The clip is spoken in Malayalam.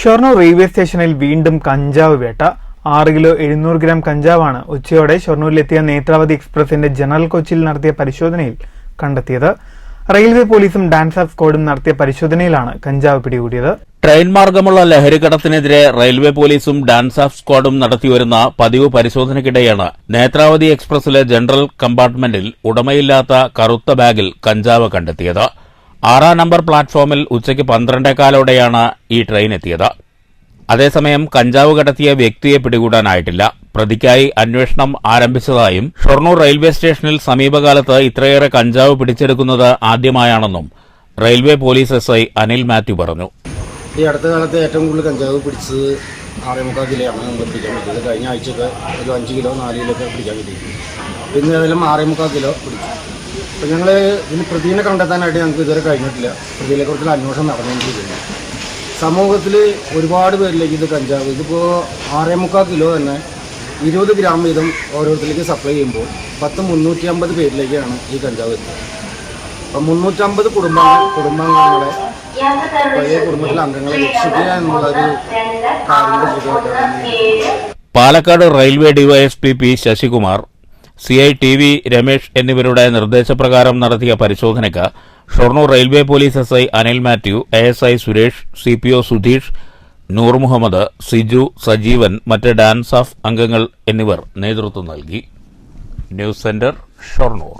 ഷൊർണൂർ റെയിൽവേ സ്റ്റേഷനിൽ വീണ്ടും കഞ്ചാവ് വേട്ട. ആറ് കിലോ എഴുന്നൂറ് ഗ്രാം കഞ്ചാവാണ് ഉച്ചയോടെ ഷൊർണൂരിലെത്തിയ നേത്രാവതി എക്സ്പ്രസിന്റെ ജനറൽ കോച്ചിൽ നടത്തിയ പരിശോധനയിൽ കണ്ടെത്തിയത്. റെയിൽവേ പോലീസും ഡാൻസ് സ്ക്വാഡും നടത്തിയ പരിശോധനയിലാണ് കഞ്ചാവ് പിടികൂടിയത്. ട്രെയിൻ മാർഗമുള്ള ലഹരിക്കടത്തിനെതിരെ റെയിൽവേ പോലീസും ഡാൻസ് ഓഫ് സ്ക്വാഡും നടത്തിവരുന്ന പതിവ് പരിശോധനയ്ക്കിടെയാണ് നേത്രാവതി എക്സ്പ്രസിലെ ജനറൽ കമ്പാർട്ട്മെന്റിൽ ഉടമയില്ലാത്ത കറുത്ത ബാഗിൽ കഞ്ചാവ് കണ്ടെത്തിയത്. ആറാം നമ്പർ പ്ലാറ്റ്ഫോമിൽ ഉച്ചയ്ക്ക് പന്ത്രണ്ടേക്കാലോടെയാണ് ഈ ട്രെയിൻ എത്തിയത്. അതേസമയം കഞ്ചാവ് കടത്തിയ വ്യക്തിയെ പിടികൂടാനായിട്ടില്ല. പ്രതിക്കായി അന്വേഷണം ആരംഭിച്ചതായും ഷൊർണൂർ റെയിൽവേ സ്റ്റേഷനിൽ സമീപകാലത്ത് ഇത്രയേറെ കഞ്ചാവ് പിടിച്ചെടുക്കുന്നത് ആദ്യമായാണെന്നും railway police S I Anil Mathew പറഞ്ഞു. ഈ അടുത്ത കാലത്ത് ഏറ്റവും കൂടുതൽ കഞ്ചാവ് പിടിച്ചത് ആറേമുക്കാൽ കിലോയാണ് നമ്മൾ പിടിക്കാൻ പറ്റിയത്. കഴിഞ്ഞ ആഴ്ചയൊക്കെ ഒരു അഞ്ച് കിലോ നാല് കിലോ ഒക്കെ പിടിക്കാൻ പറ്റി. പിന്നെ ഏതായാലും ആറേമുക്കാൽ കിലോ പിടിച്ചു. അപ്പോൾ ഞങ്ങൾ ഇതിന് പ്രതിനെ കണ്ടെത്താനായിട്ട് ഞങ്ങൾക്ക് ഇതുവരെ കഴിഞ്ഞിട്ടില്ല. പ്രതികളെക്കുറിച്ചുള്ള അന്വേഷണം നടന്നുകൊണ്ടിരിക്കുന്നു. സമൂഹത്തിൽ ഒരുപാട് പേരിലേക്ക് ഇത് കഞ്ചാവ് ഇതിപ്പോൾ ആറേ മുക്കാൽ കിലോ തന്നെ ഇരുപത് ഗ്രാം വീതം ഓരോരുത്തരിലേക്ക് സപ്ലൈ ചെയ്യുമ്പോൾ പത്ത് മുന്നൂറ്റി അമ്പത് പേരിലേക്കാണ് ഈ കഞ്ചാവ് എത്തുന്നത് അപ്പം മുന്നൂറ്റമ്പത് കുടുംബ കുടുംബാംഗങ്ങളെ പഴയ കുടുംബത്തിലെ അംഗങ്ങളെ രക്ഷിക്കുക എന്നുള്ളൊരു കാര്യം Palakkad railway DYSP P Sasikumar C I T V Ramesh എന്നിവരുടെ നിർദ്ദേശപ്രകാരം നടത്തിയ പരിശോധനയ്ക്ക് Shoranur railway police S I Anil Mathew A S I Suresh C P O Sudheesh Noor Muhammad Siju Sajeevan മറ്റ് ഡാൻസ് ഓഫ് അംഗങ്ങൾ എന്നിവർ നേതൃത്വം നൽകി. News centre Shoranur.